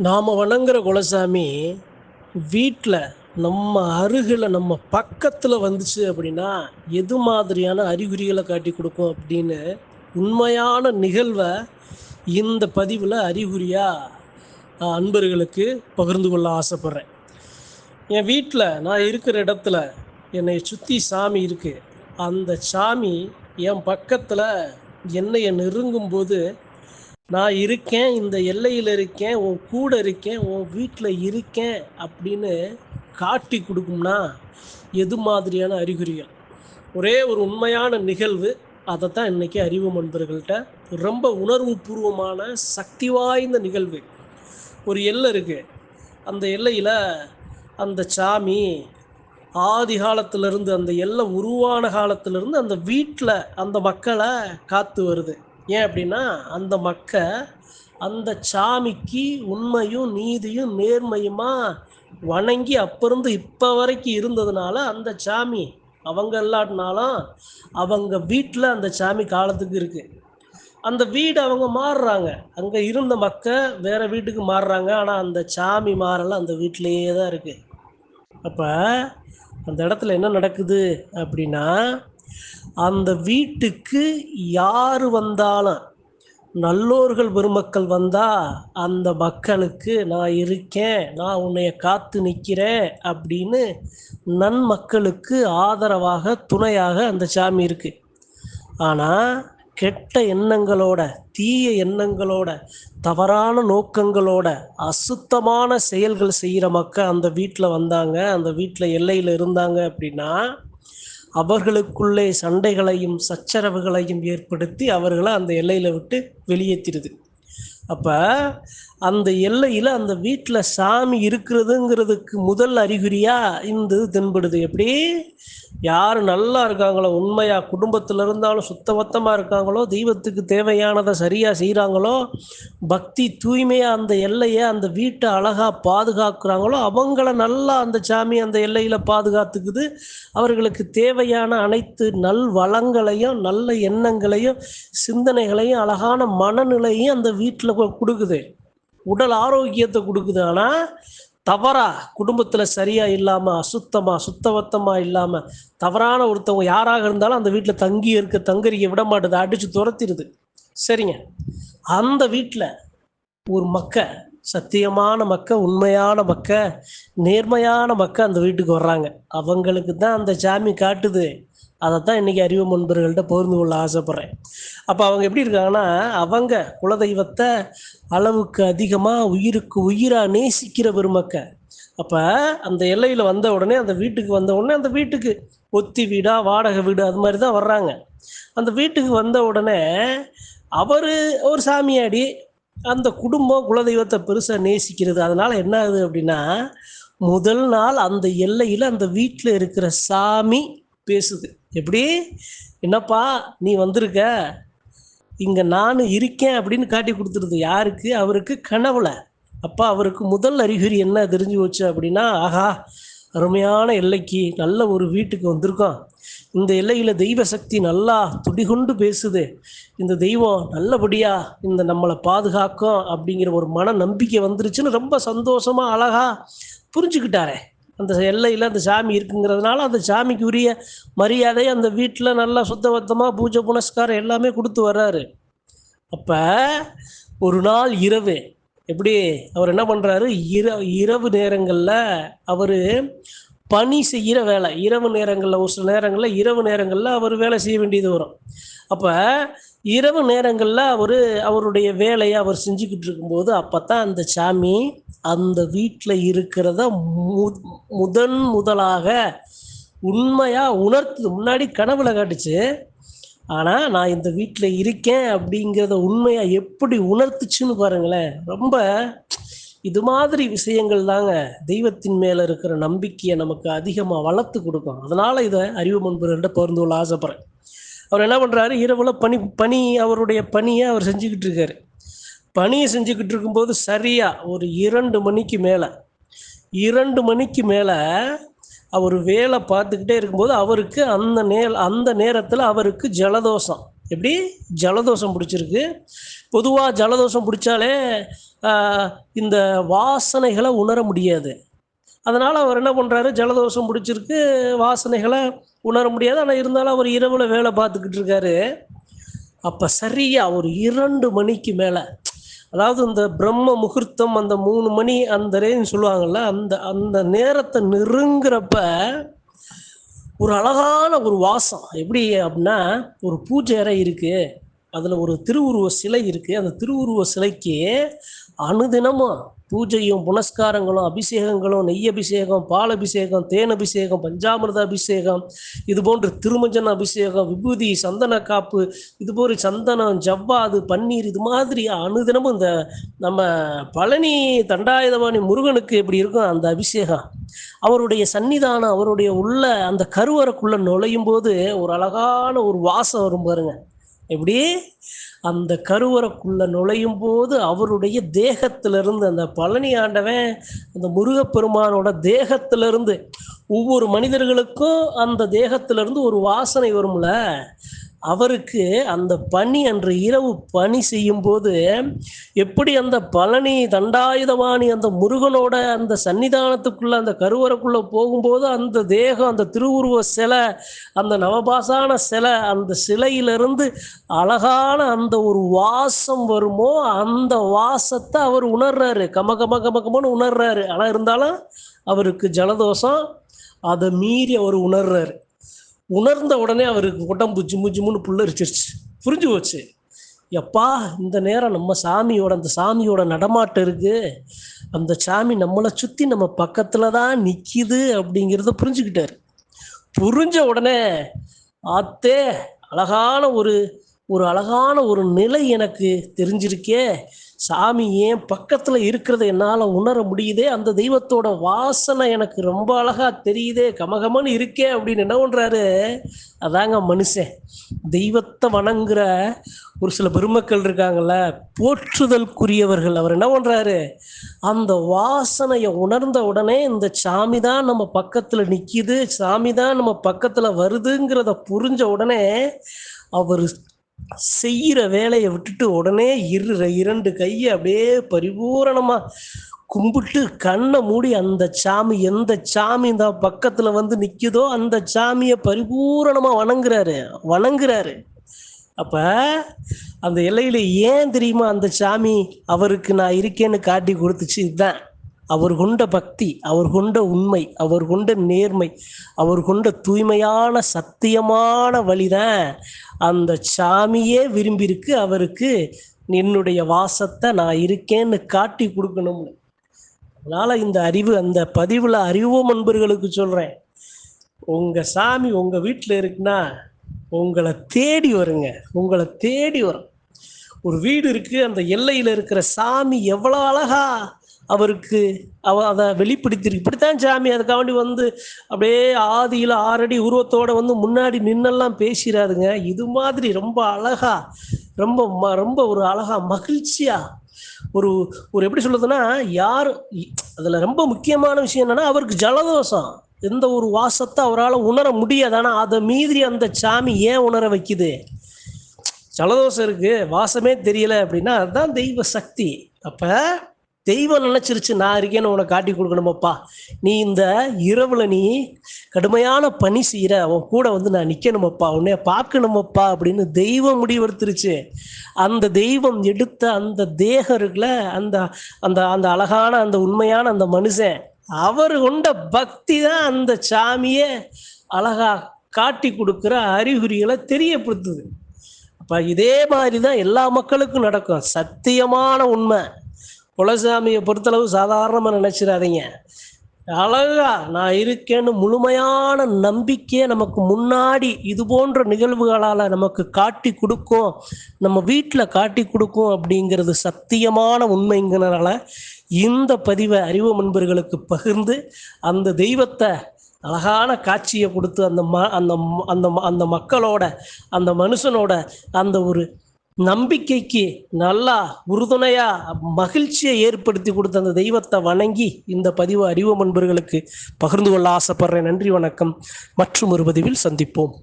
நாம் வணங்குற குலசாமி வீட்டில் நம்ம அருகில் நம்ம பக்கத்தில் வந்துச்சு அப்படின்னா எது மாதிரியான அறிகுறிகளை காட்டி கொடுக்கும் அப்படின்னு உண்மையான நிகழ்வை இந்த பதிவில் அறிகுறியாக அன்பர்களுக்கு பகிர்ந்து கொள்ள ஆசைப்பட்றேன். என் வீட்டில் நான் இருக்கிற இடத்துல என்னை சுற்றி சாமி இருக்குது அந்த சாமி என் பக்கத்தில் என்னையை நெருங்கும்போது நான் இருக்கேன் இந்த எல்லையில் இருக்கேன் உன் கூட இருக்கேன் உன் வீட்டில் இருக்கேன் அப்படின்னு காட்டி கொடுக்கும்னா எது மாதிரியான அறிகுறிகள்? ஒரே ஒரு உண்மையான நிகழ்வு அதை தான் இன்றைக்கி அறிவு நண்பர்கள்ட்ட ரொம்ப உணர்வு பூர்வமான சக்தி வாய்ந்த நிகழ்வு. ஒரு எல்லை இருக்குது அந்த எல்லையில் அந்த சாமி ஆதி காலத்திலிருந்து அந்த எல்லை உருவான காலத்திலிருந்து அந்த வீட்டில் அந்த மக்களை காத்து வருது. ஏன் அப்படின்னா அந்த மக்க அந்த சாமிக்கு உண்மையும் நீதியும் நேர்மையுமா வணங்கி அப்பிருந்து இப்போ வரைக்கும் இருந்ததுனால அந்த சாமி அவங்க இல்லாட்டினாலும் அவங்க வீட்டில் அந்த சாமி காலத்துக்கு இருக்குது அந்த வீடு அவங்க மாறுறாங்க. அங்கே இருந்த மக்கள் வேறு வீட்டுக்கு மாறுறாங்க. ஆனால் அந்த சாமி மாறலாம் அந்த வீட்டிலேயே தான் இருக்குது அப்போ அந்த இடத்துல என்ன நடக்குது அப்படின்னா அந்த வீட்டுக்கு யார் வந்தாலும் நல்லோர்கள் பெருமக்கள் வந்தால் அந்த மக்களுக்கு நான் இருக்கேன் நான் உன்னைய காத்து நிற்கிறேன் அப்படின்னு நன்மக்களுக்கு ஆதரவாக துணையாக அந்த சாமி இருக்குது ஆனால் கெட்ட எண்ணங்களோட தீய எண்ணங்களோட தவறான நோக்கங்களோட அசுத்தமான செயல்கள் செய்கிற மக்கள் அந்த வீட்டில் வந்தாங்க அந்த வீட்டில் எல்லையில் இருந்தாங்க அப்படின்னா அவர்களுக்குள்ளே சண்டைகளையும் சச்சரவுகளையும் ஏற்படுத்தி அவர்களை அந்த எல்லையில் விட்டு வெளியேற்றிடுது. அப்போ அந்த எல்லையில் அந்த வீட்டில் சாமி இருக்கிறதுங்கிறதுக்கு முதல் அறிகுறியாக இந்த தென்படுது. எப்படி? யார் நல்லா இருக்காங்களோ உண்மையாக குடும்பத்தில் இருந்தாலும் சுத்தபத்தமாக இருக்காங்களோ தெய்வத்துக்கு தேவையானதை சரியாக செய்கிறாங்களோ பக்தி தூய்மையாக அந்த எல்லையை அந்த வீட்டை அழகாக பாதுகாக்கிறாங்களோ அவங்கள நல்லா அந்த சாமி அந்த எல்லையில் பாதுகாத்துக்குது. அவர்களுக்கு தேவையான அனைத்து நல் வளங்களையும் நல்ல எண்ணங்களையும் சிந்தனைகளையும் அழகான மனநிலையும் அந்த வீட்டில் கொடுக்குது. உடல் ஆரோக்கியத்தை கொடுக்குது. ஆனால் தவறாக குடும்பத்தில் சரியாக இல்லாமல் அசுத்தமாக சுத்தவத்தமாக இல்லாமல் தவறான ஒருத்தவங்க யாராக இருந்தாலும் அந்த வீட்டில் தங்கி இருக்க தங்கறிக்க விட மாட்டுது அடித்து துரத்திடுது சரிங்க. அந்த வீட்டில் ஒரு மக்க சத்தியமான மக்க உண்மையான மக்க நேர்மையான மக்க அந்த வீட்டுக்கு வர்றாங்க. அவங்களுக்கு தான் அந்த சாமி காட்டுது. அதை தான் இன்றைக்கி அறிவு முன்பர்கள்ட்ட பகிர்ந்து கொள்ள ஆசைப்பட்றேன். அப்போ அவங்க எப்படி இருக்காங்கன்னா அவங்க குலதெய்வத்தை அளவுக்கு அதிகமாக உயிருக்கு உயிராக நேசிக்கிற பெருமக்க. அப்போ அந்த எல்லையில் வந்த உடனே அந்த வீட்டுக்கு வந்த உடனே அந்த வீட்டுக்கு ஒத்தி வீடா வாடகை வீடு அது மாதிரி தான் வர்றாங்க. அந்த வீட்டுக்கு வந்த உடனே அவர் ஒரு சாமியாடி அந்த குடும்பம் குலதெய்வத்தை பெருசாக நேசிக்கிறது. அதனால் என்ன ஆகுது அப்படின்னா முதல் நாள் அந்த எல்லையில் அந்த வீட்டில் இருக்கிற சாமி பேசுது. எப்படி? என்னப்பா நீ வந்திருக்க? இங்கே நான் இருக்கேன் அப்படின்னு காட்டி கொடுத்துருது யாருக்கு? அவருக்கு கனவுல. அப்போ அவருக்கு முதல் அறிகுறி என்ன தெரிஞ்சு போச்சு அப்படின்னா ஆஹா அருமையான எல்லைக்கு நல்ல ஒரு வீட்டுக்கு வந்திருக்கோம். இந்த எல்லையில் தெய்வ சக்தி நல்லா துடிகொண்டு பேசுது. இந்த தெய்வம் நல்லபடியாக இந்த நம்மளை பாதுகாக்கும் அப்படிங்கிற ஒரு மன நம்பிக்கை வந்துருச்சுன்னு ரொம்ப சந்தோஷமாக அழகாக புரிஞ்சுக்கிட்டாரே. அந்த எல்லையில் அந்த சாமி இருக்குங்கிறதுனால அந்த சாமிக்கு உரிய மரியாதை அந்த வீட்டில் நல்லா சுத்தபத்தமாக பூஜை புனஸ்காரம் எல்லாமே கொடுத்து வர்றாரு. அப்போ ஒரு நாள் இரவு எப்படி அவர் என்ன பண்ணுறாரு இர இரவு நேரங்களில் அவர் பணி செய்கிற வேலை இரவு நேரங்களில் ஒரு சில நேரங்களில் இரவு நேரங்களில் அவர் வேலை செய்ய வேண்டியது வரும். அப்போ இரவு நேரங்களில் அவர் அவருடைய வேலையை அவர் செஞ்சுக்கிட்டு இருக்கும்போது அப்போ தான் அந்த சாமி அந்த வீட்டில் இருக்கிறத மு முதன் முதலாக உண்மையாக உணர்த்து முன்னாடி கனவுல காட்டுச்சு. ஆனால் நான் இந்த வீட்டில் இருக்கேன் அப்படிங்கிறத உண்மையாக எப்படி உணர்த்துச்சுன்னு பாருங்களேன். ரொம்ப இது மாதிரி விஷயங்கள் தாங்க தெய்வத்தின் மேலே இருக்கிற நம்பிக்கையை நமக்கு அதிகமாக வளர்த்து கொடுக்கும். அதனால் இதை அறிவு முன்பர்கள்ட்ட பகிர்ந்து கொள்ள ஆசைப்பட்றேன். அவர் என்ன பண்ணுறாரு இரவில் பனி பனி அவருடைய பணியை அவர் செஞ்சுக்கிட்டு இருக்காரு. பணியை செஞ்சுக்கிட்டு இருக்கும்போது சரியாக ஒரு இரண்டு மணிக்கு மேலே இரண்டு மணிக்கு மேலே அவர் வேலை பார்த்துக்கிட்டே இருக்கும்போது அவருக்கு அந்த நே அந்த நேரத்தில் அவருக்கு ஜலதோஷம். எப்படி? ஜலதோஷம் பிடிச்சிருக்கு. பொதுவாக ஜலதோஷம் பிடிச்சாலே இந்த வாசனைகளை உணர முடியாது. அதனால் அவர் என்ன பண்ணுறாரு ஜலதோஷம் பிடிச்சிருக்கு வாசனைகளை உணர முடியாது. ஆனால் இருந்தாலும் அவர் இரவில் வேலை பார்த்துக்கிட்டு இருக்காரு. அப்போ சரியாக ஒரு இரண்டு மணிக்கு மேலே அதாவது இந்த பிரம்ம முகூர்த்தம் அந்த மூணு மணி அந்த ரேஞ்ச் சொல்லுவாங்கள்ல அந்த அந்த நேரத்தை நெருங்குறப்ப ஒரு அழகான ஒரு வாசம். எப்படி அப்படின்னா ஒரு பூஜை அறை இருக்குது அதில் ஒரு திருவுருவ சிலை இருக்குது அந்த திருவுருவ சிலைக்கு அனுதினமும் பூஜையும் புனஸ்காரங்களும் அபிஷேகங்களும் நெய் அபிஷேகம் பால் அபிஷேகம் தேன் அபிஷேகம் பஞ்சாமிரத அபிஷேகம் இது போன்று திருமஞ்சன அபிஷேகம் விபூதி சந்தன காப்பு இது போன்று சந்தனம் ஜவ்வாது பன்னீர் இது மாதிரி அனுதினமும் இந்த நம்ம பழனி தண்டாயுதபாணி முருகனுக்கு எப்படி இருக்கும் அந்த அபிஷேகம். அவருடைய சன்னிதானம் அவருடைய உள்ள அந்த கருவறைக்குள்ள நுழையும் போது ஒரு அழகான ஒரு வாசம் வரும் பாருங்க. எப்படி? அந்த கருவறைக்குள்ள நுழையும் போது அவருடைய தேகத்திலிருந்து அந்த பழனி ஆண்டவன் அந்த முருகப்பெருமானோட தேகத்திலிருந்து ஒவ்வொரு மனிதர்களுக்கும் அந்த தேகத்திலிருந்து ஒரு வாசனை வரும்ல? அவருக்கு அந்த பனி அன்று இரவு பணி செய்யும் போது எப்படி அந்த பழனி தண்டாயுதவாணி அந்த முருகனோட அந்த சன்னிதானத்துக்குள்ள அந்த கருவறைக்குள்ள போகும்போது அந்த தேகம் அந்த திருவுருவ சிலை அந்த நவபாசான சிலை அந்த சிலையிலிருந்து அழகான அந்த ஒரு வாசம் வருமோ அந்த வாசத்தை அவர் உணர்றாரு. கம கம கம கமன்னு உணர்றாரு. ஆனால் இருந்தாலும் அவருக்கு ஜலதோஷம் அதை மீறி அவர் உணர்றாரு. உணர்ந்த உடனே அவருக்கு உடம்பு ஜிம்மு ஜிம்முன்னு புல்லரிச்சிருச்சு. புரிஞ்சு போச்சு. எப்பா இந்த நேரம் நம்ம சாமியோட அந்த சாமியோட நடமாட்டம் இருக்கு. அந்த சாமி நம்மளை சுற்றி நம்ம பக்கத்தில் தான் நிற்கிது அப்படிங்கிறத புரிஞ்சுக்கிட்டாரு. புரிஞ்ச உடனே ஆத்தே அழகான ஒரு ஒரு அழகான ஒரு நிலை எனக்கு தெரிஞ்சிருக்கே. சாமி ஏன் பக்கத்தில் இருக்கிறத என்னால் உணர முடியுதே? அந்த தெய்வத்தோட வாசனை எனக்கு ரொம்ப அழகா தெரியுதே. கமகமன்னு இருக்கே அப்படின்னு என்ன பண்ணுறாரு அதாங்க மனுஷன். தெய்வத்தை வணங்குற ஒரு சில பெருமக்கள் இருக்காங்கல்ல போற்றுதல்குரியவர்கள். அவர் என்ன பண்ணுறாரு அந்த வாசனையை உணர்ந்த உடனே இந்த சாமி தான் நம்ம பக்கத்தில் நிற்கிது சாமி தான் நம்ம பக்கத்தில் வருதுங்கிறத புரிஞ்ச உடனே அவர் செய்கிற வேலையை விட்டுட்டு உடனே இரு இரண்டு கையை அப்படியே பரிபூரணமாக கும்பிட்டு கண்ணை மூடி அந்த சாமி எந்த சாமி இந்த பக்கத்தில் வந்து நிற்குதோ அந்த சாமியை பரிபூரணமாக வணங்குறாரு வணங்குறாரு. அப்போ அந்த எல்லையில் ஏன் தெரியுமா அந்த சாமி? அவருக்கு நான் இருக்கேன்னு காட்டி கொடுத்துச்சு இதுதான். அவர் கொண்ட பக்தி அவர் கொண்ட உண்மை அவர் கொண்ட நேர்மை அவர் கொண்ட தூய்மையான சத்தியமான வழிதான் அந்த சாமியே விரும்பியிருக்கு. அவருக்கு என்னுடைய வாசத்தை நான் இருக்கேன்னு காட்டி கொடுக்கணும்னு அதனால் இந்த அறிவு அந்த பதிவில் அறிவோம் நண்பர்களுக்கு சொல்கிறேன் உங்கள் சாமி உங்கள் வீட்டில் இருக்குன்னா உங்களை தேடி வருங்க. உங்களை தேடி வரும். ஒரு வீடு இருக்குது அந்த எல்லையில் இருக்கிற சாமி எவ்வளோ அழகா அவருக்கு அவ அதை வெளிப்படுத்திருக்கு இப்படித்தான் சாமி அதுக்காண்டி வந்து அப்படியே ஆதியில் ஆறடி உருவத்தோட வந்து முன்னாடி நின்னெல்லாம் பேசிடாதுங்க இது மாதிரி ரொம்ப அழகா ரொம்ப ம ரொம்ப ஒரு அழகா மகிழ்ச்சியா ஒரு ஒரு எப்படி சொல்றதுன்னா யார் அதில் ரொம்ப முக்கியமான விஷயம் என்னன்னா அவருக்கு ஜலதோஷம். எந்த ஒரு வாசத்தை அவரால் உணர முடியாது. ஆனால் அதை மீறி அந்த சாமி ஏன் உணர வைக்குது? ஜலதோஷம் இருக்குது வாசமே தெரியல அப்படின்னா அதுதான் தெய்வ சக்தி. அப்போ தெய்வம் நினைச்சிருச்சு நான் இருக்கேன்னு உனக்கு காட்டி கொடுக்கணுமப்பா. நீ இந்த இரவுல நீ கடுமையான பணி செய்கிற உன் கூட வந்து நான் நிற்கணுமப்பா உன்னைய பார்க்கணுமப்பா. அப்படின்னு தெய்வம் முடிவெடுத்துருச்சு. அந்த தெய்வம் எடுத்த அந்த தேகம் இருக்குல்ல அந்த அந்த அந்த அழகான அந்த உண்மையான அந்த மனுஷன் அவர் கொண்ட பக்தி தான் அந்த சாமியை அழகா காட்டி கொடுக்குற அறிகுறிகளை தெரியப்படுத்துது. அப்போ இதே மாதிரி தான் எல்லா மக்களுக்கும் நடக்கும். சத்தியமான உண்மை. குலசாமியை பொறுத்தளவு சாதாரணமாக நினச்சிடாதீங்க. அழகா நான் இருக்கேன்னு முழுமையான நம்பிக்கையை நமக்கு முன்னாடி இது போன்ற நிகழ்வுகளால் நமக்கு காட்டி கொடுக்கும் நம்ம வீட்டில் காட்டி கொடுக்கும் அப்படிங்கிறது சத்தியமான உண்மைங்கிறனால இந்த பதிவை அறிவு முன்பர்களுக்கு பகிர்ந்து அந்த தெய்வத்தை அழகான காட்சியை கொடுத்து அந்த ம அந்த அந்த அந்த மக்களோட அந்த மனுஷனோட அந்த ஒரு நம்பிக்கைக்கு நல்லா உறுதுணையா மகிழ்ச்சியை ஏற்படுத்தி கொடுத்த அந்த தெய்வத்தை வணங்கி இந்த பதிவு அறிவு நண்பர்களுக்கு பகிர்ந்து கொள்ள ஆசைப்படுறேன். நன்றி வணக்கம். மற்றும் ஒரு பதிவில் சந்திப்போம்.